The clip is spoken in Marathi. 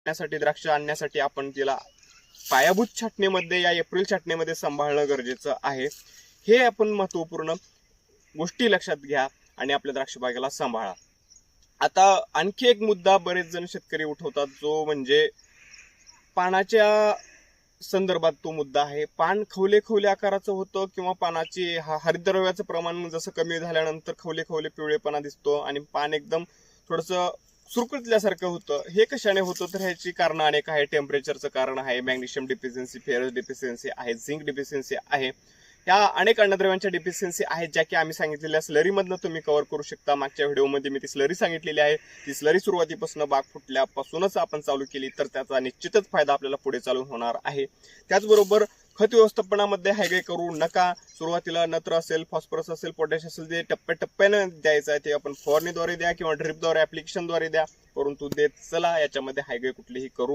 आणण्यासाठी द्राक्ष आणण्यासाठी आपण तिला पायाभूत छाटणीमध्ये या एप्रिल छाटणीमध्ये सांभाळणं गरजेचं आहे. हे आपण महत्त्वपूर्ण गोष्टी लक्षात घ्या आणि आपल्या द्राक्ष बागेला सांभाळा. आता आणखी एक मुद्दा बरेच जण शेतकरी उठवतात जो म्हणजे पानाच्या संदर्भात तो मुद्दा आहे. पान खवले खवले आकाराचं होतं किंवा पानाची हा हरितद्रव्याचं प्रमाण जसं कमी झाल्यानंतर खवले खवले पिवळेपणा दिसतो आणि पान एकदम थोडंसं सुरकुतल्यासारखं होतं. हे कशाने होतं? तर ह्याची कारणं अनेक आहे टेम्परेचरचं कारण आहे मॅग्नेशियम डिफिशियन्सी फेरस डिफिशियन्सी आहे झिंक डिफिशियन्सी आहे. या अनेक अन्नद्रव्यांच्या डिफिशियन्सी आहेत ज्या की आम्ही सांगितलेल्या स्लरीमधनं तुम्ही कव्हर करू शकता. मागच्या व्हिडिओमध्ये मी ती स्लरी सांगितलेली आहे. ती स्लरी सुरुवातीपासून बाग फुटल्यापासूनच आपण चालू केली तर त्याचा निश्चितच फायदा आपल्याला पुढे चालू होणार आहे. त्याचबरोबर खत व्यवस्थापनामध्ये हायवे करू नका. सुरुवातीला नत्र असेल फॉस्फरस असेल पोटॅश असेल जे टप्प्याटप्प्यानं द्यायचं आहे ते आपण फवारणीद्वारे द्या किंवा ड्रिपद्वारे ऍप्लिकेशनद्वारे द्या. परंतु देत चला याच्यामध्ये हायवे कुठलीही करू